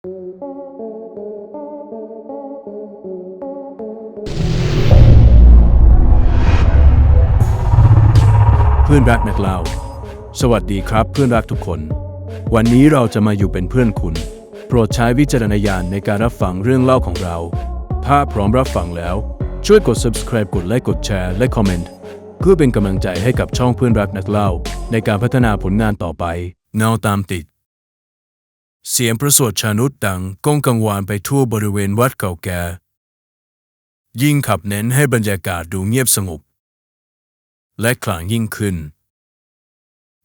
เพื่อนรักนักเล่า สวัสดีครับเพื่อนรักทุกคน วันนี้เราจะมาอยู่เป็นเพื่อนคุณ โปรดใช้วิจารณญาณในการรับฟังเรื่องเล่าของเรา ถ้าพร้อมรับฟังแล้ว ช่วยกด subscribe กดไลค์กดแชร์และคอมเมนต์เพื่อเป็นกำลังใจให้กับช่องเพื่อนรักนักเล่า ในการพัฒนาผลงานต่อไป เงาตามติด เสียงประสวดชานุษดังก้องกังวานไปทั่วบริเวณวัดเก่าแก่ ยิ่งขับเน้นให้บรรยากาศดูเงียบสงบ และขลังยิ่งขึ้น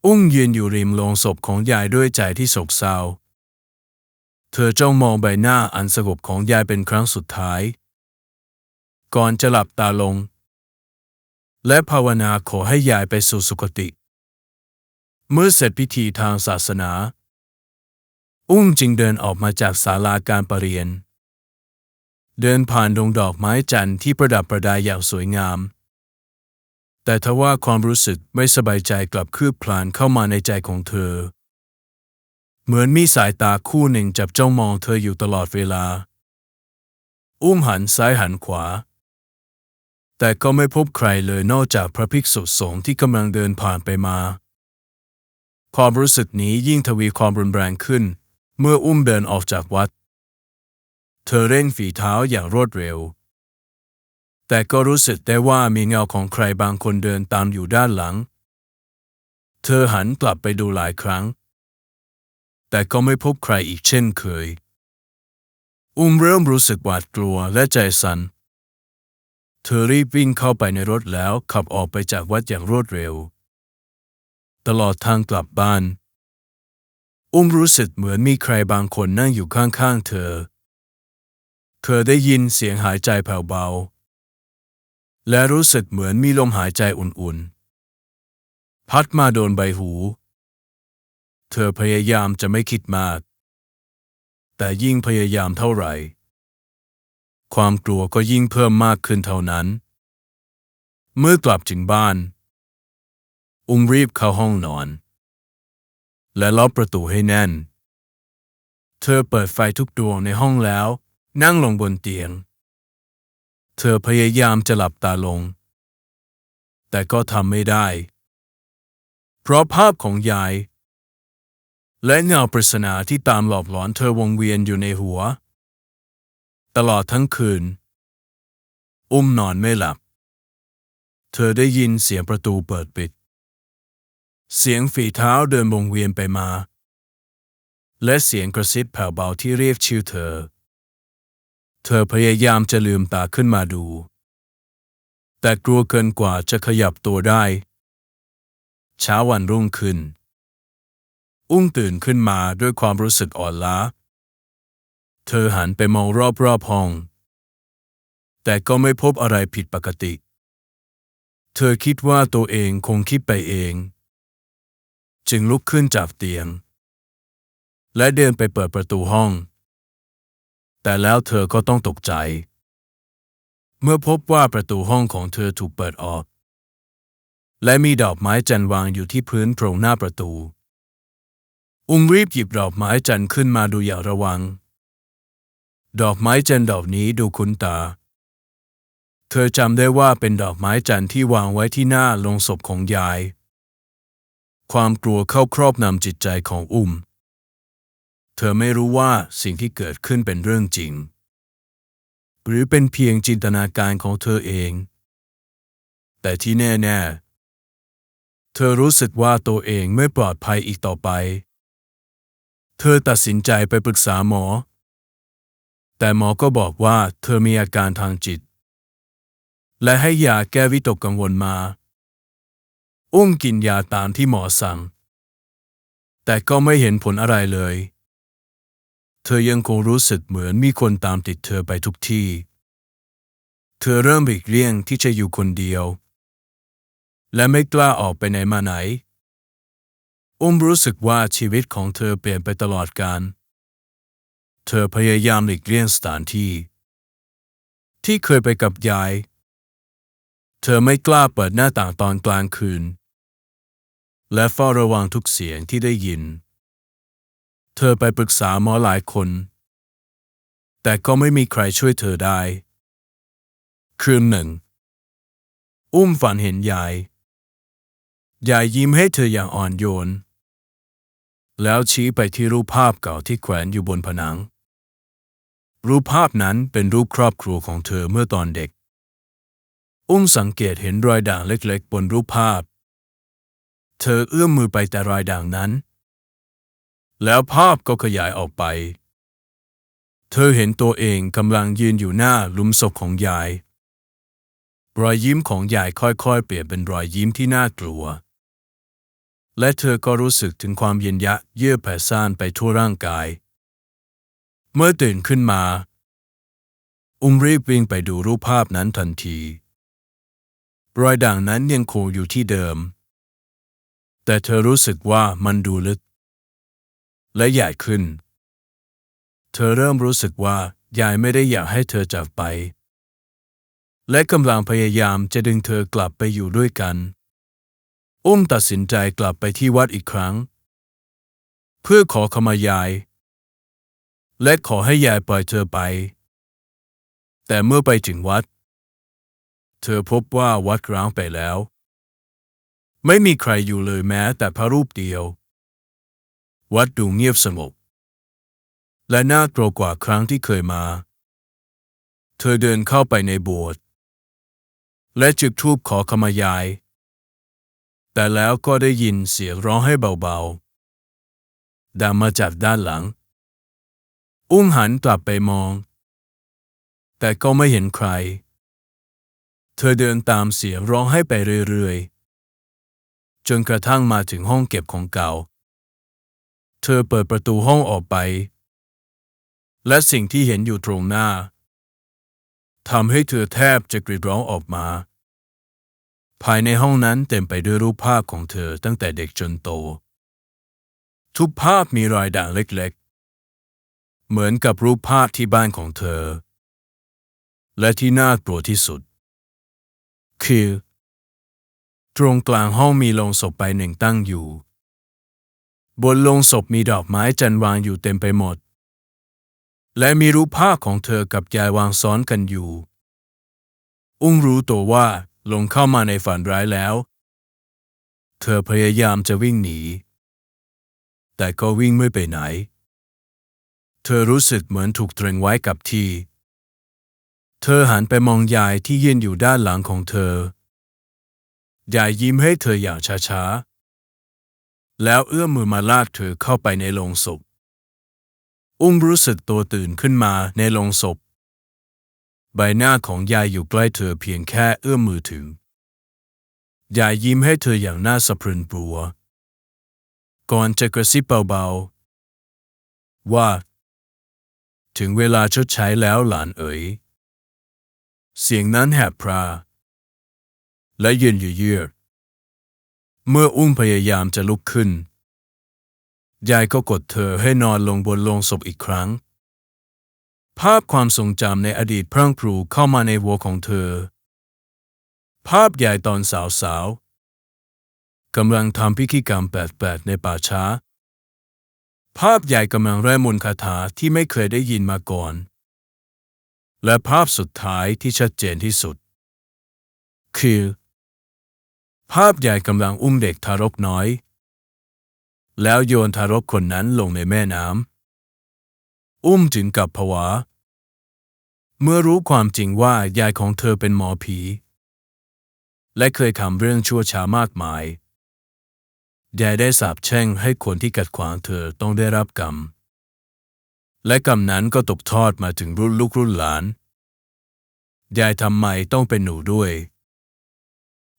อุ้งยืนอยู่ริมโลงศพของยายด้วยใจที่โศกเศร้า เธอจ้องมองใบหน้าอันสงบของยายเป็นครั้งสุดท้าย ก่อนจะหลับตาลง และภาวนาขอให้ยายไปสู่สุคติ เมื่อเสร็จพิธีทางศาสนา อุ้งจึงเดินออกมาจากศาลาการประเรียน เดินผ่านดงดอกไม้จันทร์ที่ประดับประดาอย่างสวยงาม แต่ทว่าความรู้สึกไม่สบายใจกลับคืบคลานเข้ามาในใจของเธอ เหมือนมีสายตาคู่หนึ่งจับจ้องมองเธออยู่ตลอดเวลา อุ้มหันซ้ายหันขวา แต่ก็ไม่พบใครเลยนอกจากพระภิกษุสงฆ์ที่กำลังเดินผ่านไปมา ความรู้สึกนี้ยิ่งทวีความรุนแรงขึ้น เมื่ออุ้มเดินออกจากวัด เธอเร่งฝีเท้าอย่างรวดเร็ว แต่ก็รู้สึกได้ว่ามีเงาของใครบางคนเดินตามอยู่ด้านหลัง เธอหันกลับไปดูหลายครั้ง แต่ก็ไม่พบใครอีกเช่นเคย อุ้มเริ่มรู้สึกหวาดกลัวและใจสัน่นเธอรีบวิ่งเข้าไปในรถแล้วขับออกไปจากวัดอย่างรวดเร็ว ตลอดทางกลับบ้าน อุ้มรู้สึกเหมือนมีใครบางคนนั่งอยู่ข้างๆเธอ เธอได้ยินเสียงหายใจแผ่วเบา และรู้สึกเหมือนมีลมหายใจอุ่นๆ พัดมาโดนใบหู เธอพยายามจะไม่คิดมาก แต่ยิ่งพยายามเท่าไหร่ ความกลัวก็ยิ่งเพิ่มมากขึ้นเท่านั้น เมื่อกลับถึงบ้าน อุ้มรีบเข้าห้องนอน และล็อกประตูให้แน่น เธอเปิดไฟทุกดวงในห้องแล้ว นั่งลงบนเตียง เธอพยายามจะหลับตาลง แต่ก็ทำไม่ได้ เพราะภาพของยาย และเงาปริศนาที่ตามหลอกหลอนเธอวงเวียนอยู่ในหัว ตลอดทั้งคืน อุ้มนอนไม่หลับ เธอได้ยินเสียงประตูเปิดปิด เสียงฝีเท้าเดินวงเวียนไปมา และเสียงกระซิบแผ่วเบาที่เรียกชื่อเธอ เธอพยายามจะลืมตาขึ้นมาดู แต่กลัวเกินกว่าจะขยับตัวได้ เช้าวันรุ่งขึ้น อุ้งตื่นขึ้นมาด้วยความรู้สึกอ่อนล้า เธอหันไปมองรอบๆห้อง แต่ก็ไม่พบอะไรผิดปกติ เธอคิดว่าตัวเองคงคิดไปเอง จึงลุกขึ้นจากเตียง และเดินไปเปิดประตูห้อง แต่แล้วเธอก็ต้องตกใจ เมื่อพบว่าประตูห้องของเธอถูกเปิดออก และมีดอกไม้จันทร์วางอยู่ที่พื้นตรงหน้าประตู อุ้มรีบหยิบดอกไม้จันทร์ขึ้นมาดูอย่างระวัง ดอกไม้จันทร์ดอกนี้ดูคุ้นตาเธอจำได้ว่าเป็นดอกไม้จันทร์ที่วางไว้ที่หน้าโลงศพของยาย ความกลัวเข้าครอบนำจิตใจของอุ้ม เธอไม่รู้ว่าสิ่งที่เกิดขึ้นเป็นเรื่องจริง หรือเป็นเพียงจินตนาการของเธอเอง แต่ที่แน่ๆ เธอรู้สึกว่าตัวเองไม่ปลอดภัยอีกต่อไป เธอตัดสินใจไปปรึกษาหมอ แต่หมอก็บอกว่าเธอมีอาการทางจิต และให้ยาแก้วิตกกังวลมา อุ้มกินยาตามที่หมอสั่ง แต่ก็ไม่เห็นผลอะไรเลย เธอยังคงรู้สึกเหมือนมีคนตามติดเธอไปทุกที่ เธอเริ่มหลีกเลี่ยงที่จะอยู่คนเดียว และไม่กล้าออกไปไหนมาไหน อุ้มรู้สึกว่าชีวิตของเธอเปลี่ยนไปตลอดกาลเธอพยายามหลีกเลี่ยงสถานที่ ที่เคยไปกับยายเธอไม่กล้าเปิดหน้าต่างตอนกลางคืน และเฝ้าระวังทุกเสียงที่ได้ยิน เธอไปปรึกษาหมอหลายคน แต่ก็ไม่มีใครช่วยเธอได้ คืนหนึ่ง อุ้มฝันเห็นยาย ยายยิ้มให้เธออย่างอ่อนโยน แล้วชี้ไปที่รูปภาพเก่าที่แขวนอยู่บนผนัง รูปภาพนั้นเป็นรูปครอบครัวของเธอเมื่อตอนเด็ก อุ้มสังเกตเห็นรอยด่างเล็กๆ บนรูปภาพ เธอเอื้อมมือไปแต่รอยด่างนั้น แล้วภาพก็ขยายออกไป เธอเห็นตัวเองกำลังยืนอยู่หน้าหลุมศพของยาย รอยยิ้มของยายค่อยๆ เปลี่ยนเป็นรอยยิ้มที่น่ากลัว และเธอก็รู้สึกถึงความเย็นยะเยือกแผ่ซ่านไปทั่วร่างกาย เมื่อตื่นขึ้นมา อุ้มรีบวิ่งไปดูรูปภาพนั้นทันทีรอยด่างนั้นยังคงอยู่ที่เดิม แต่เธอรู้สึกว่ามันดูลึก และใหญ่ขึ้น เธอเริ่มรู้สึกว่ายายไม่ได้อยากให้เธอจากไป และกำลังพยายามจะดึงเธอกลับไปอยู่ด้วยกัน อุ้มตัดสินใจกลับไปที่วัดอีกครั้ง เพื่อขอขมายาย และขอให้ยายปล่อยเธอไป แต่เมื่อไปถึงวัด เธอพบว่าวัดร้างไปแล้ว ไม่มีใครอยู่เลยแม้แต่พระรูปเดียว วัดดูเงียบสงบและน่ากลัวกว่าครั้งที่เคยมา เธอเดินเข้าไปในโบสถ์และจุดธูปขอขมายาย แต่แล้วก็ได้ยินเสียงร้องให้เบาๆดังมาจากด้านหลัง อุ้มหันกลับไปมอง แต่ก็ไม่เห็นใคร เธอเดินตามเสียงร้องให้ไปเรื่อยๆ จนกระทั่งมาถึงห้องเก็บของเก่า เธอเปิดประตูห้องออกไป และสิ่งที่เห็นอยู่ตรงหน้าทำให้เธอแทบจะกรีดร้องออกมา ภายในห้องนั้นเต็มไปด้วยรูปภาพของเธอตั้งแต่เด็กจนโต ทุกภาพมีรอยด่างเล็กๆ เหมือนกับรูปภาพที่บ้านของเธอ และที่น่ากลัวที่สุด คือ ตรงกลางห้องมีโลงศพใบหนึ่งตั้งอยู่ บนโลงศพมีดอกไม้จันทร์วางอยู่เต็มไปหมด และมีรูปภาพของเธอกับยายวางซ้อนกันอยู่ อุ้งรู้ตัวว่าลงเข้ามาในฝันร้ายแล้ว เธอพยายามจะวิ่งหนี แต่ก็วิ่งไม่ไปไหน เธอรู้สึกเหมือนถูกตรึงไว้กับที่ เธอหันไปมองยายที่ยืนอยู่ด้านหลังของเธอ ยายยิ้มให้เธออย่างช้าๆ แล้วเอื้อมมือมาลากเธอเข้าไปในโลงศพ อุ้มรู้สึกตัวตื่นขึ้นมาในโลงศพ ใบหน้าของยายอยู่ใกล้เธอเพียงแค่เอื้อมมือถึง ยายยิ้มให้เธออย่างน่าสะพรึงกลัว ก่อนจะกระซิบเบาๆ ว่า ถึงเวลาชดใช้แล้วหลานเอ๋ย เสียงนั้นแหบพรา และเย็นเยือกเมื่ออุ้มพยายามจะลุกขึ้น ยายก็กดเธอให้นอนลงบนโลงศพอีกครั้ง ภาพความทรงจำในอดีตพรั่งพรูเข้ามาในหัวของเธอ ภาพยายตอนสาวๆกำลังทำพิธีกรรมแปลกๆในป่าช้า ภาพยายกำลังแร่มนคาถาที่ไม่เคยได้ยินมาก่อน และภาพสุดท้ายที่ชัดเจนที่สุด คือ ภาพยายกำลังอุ้มเด็กทารกน้อย แล้วโยนทารกคนนั้นลงในแม่น้ำอุ้มถึงกับผวา เมื่อรู้ความจริงว่ายายของเธอเป็นหมอผี และเคยทำเรื่องชั่วช้ามากมายยายได้สาปแช่งให้คนที่กัดขวางเธอต้องได้รับกรรม และกรรมนั้นก็ตกทอดมาถึงรุ่นลูกรุ่นหลาน ยายทำไมต้องเป็นหนูด้วย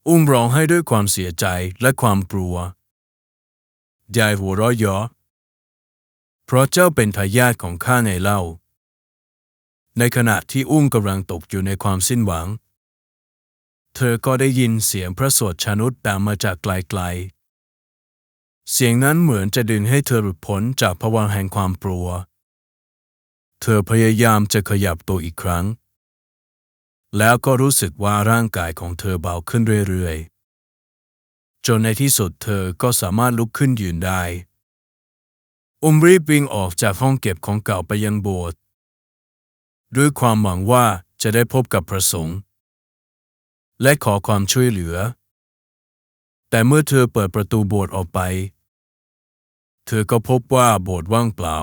อุ้มร้องให้ด้วยความเสียใจและความกลัวยายหัวเราะยาะเพราะเจ้าเป็นทายาทของข้าไงเล่า ในขณะที่อุ้มกำลังตกอยู่ในความสิ้นหวัง เธอก็ได้ยินเสียงพระสวดชนุษดังมาจากไกลๆ เสียงนั้นเหมือนจะดึงให้เธอหลุดพ้นจากภวังแห่งความกลัว เธอพยายามจะขยับตัวอีกครั้ง แล้วก็รู้สึกว่าร่างกายของเธอเบาขึ้นเรื่อยๆ จนในที่สุดเธอก็สามารถลุกขึ้นยืนได้ อุ้มรีบวิ่งออกจากห้องเก็บของเก่าไปยังโบสถ์ด้วยความหวังว่าจะได้พบกับพระสงฆ์และขอความช่วยเหลือ แต่เมื่อเธอเปิดประตูโบสถ์ออกไป เธอก็พบว่าโบสถ์ว่างเปล่า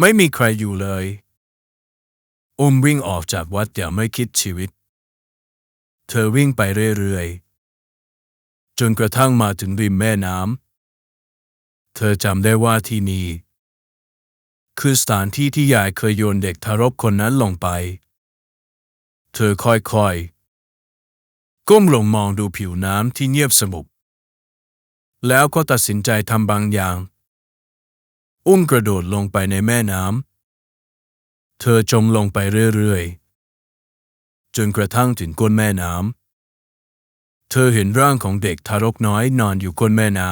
ไม่มีใครอยู่เลย อุ้มวิ่งออกจากวัดอย่างไม่คิดชีวิต เธอวิ่งไปเรื่อยๆ จนกระทั่งมาถึงริมแม่น้ำ เธอจำได้ว่าที่นี่ คือสถานที่ที่ยายเคยโยนเด็กทารกคนนั้นลงไป เธอค่อยๆ ก้มลงมองดูผิวน้ำที่เงียบสงบแล้วก็ตัดสินใจทำบางอย่าง อุ้มกระโดดลงไปในแม่น้ำ เธอจมลงไปเรื่อยๆ จนกระทั่งถึงก้นแม่น้ำ เธอเห็นร่างของเด็กทารกน้อยนอนอยู่ก้นแม่น้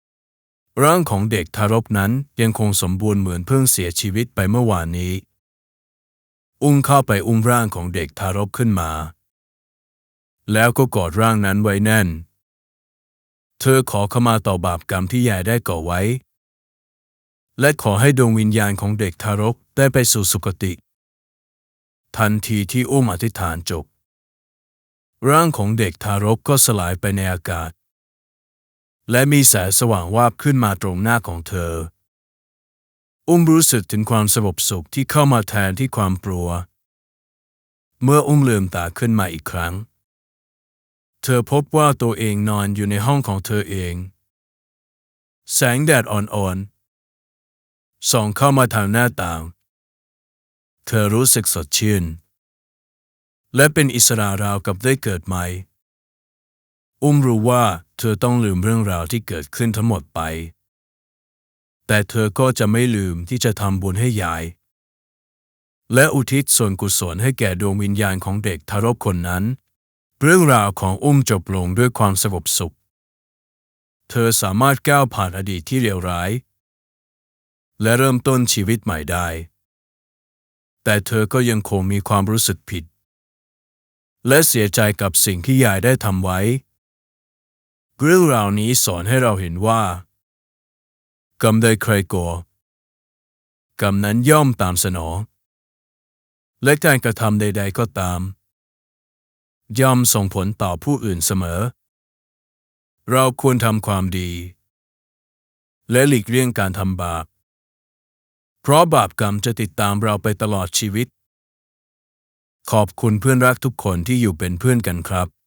ำ ร่างของเด็กทารกนั้นยังคงสมบูรณ์เหมือนเพิ่งเสียชีวิตไปเมื่อวานนี้ อุ้มเข้าไปอุ้มร่างของเด็กทารกขึ้นมา แล้วก็กอดร่างนั้นไว้แน่น เธอขอขมาต่อบาปกรรมที่ยายได้ก่อไว้ และขอให้ดวงวิญญาณของเด็กทารกได้ไปสู่สุคติ ทันทีที่อุ้มอธิษฐานจบ ร่างของเด็กทารกก็สลายไปในอากาศ และมีแสงสว่างวาบขึ้นมาตรงหน้าของเธอ อุ้มรู้สึกถึงความสงบสุขที่เข้ามาแทนที่ความกลัว เมื่ออุ้มลืมตาขึ้นมาอีกครั้ง เธอพบว่าตัวเองนอนอยู่ในห้องของเธอเอง แสงแดดอ่อนๆ ส่องเข้ามาทางหน้าต่าง เธอรู้สึกสดชื่น และเป็นอิสระราวกับได้เกิดใหม่ อุ้มรู้ว่าเธอต้องลืมเรื่องราวที่เกิดขึ้นทั้งหมดไป แต่เธอก็จะไม่ลืมที่จะทำบุญให้ยาย และอุทิศส่วนกุศลให้แก่ดวงวิญญาณของเด็กทารกคนนั้น เรื่องราวของอุ้มจบลงด้วยความสงบสุข เธอสามารถก้าวผ่านอดีตที่เลวร้าย และเริ่มต้นชีวิตใหม่ได้ แต่เธอก็ยังคงมีความรู้สึกผิด และเสียใจกับสิ่งที่ยายได้ทำไว้เรื่องราวนี้สอนให้เราเห็นว่ากรรมใดใครก่อกรรมนั้นย่อมตามสนองและการกระทำใด ๆ ก็ตาม ย่อมส่งผลต่อผู้อื่นเสมอ เราควรทำความดี และหลีกเลี่ยงการทำบาป เพราะบาปกรรมจะติดตามเราไปตลอดชีวิต ขอบคุณเพื่อนรักทุกคนที่อยู่เป็นเพื่อนกันครับ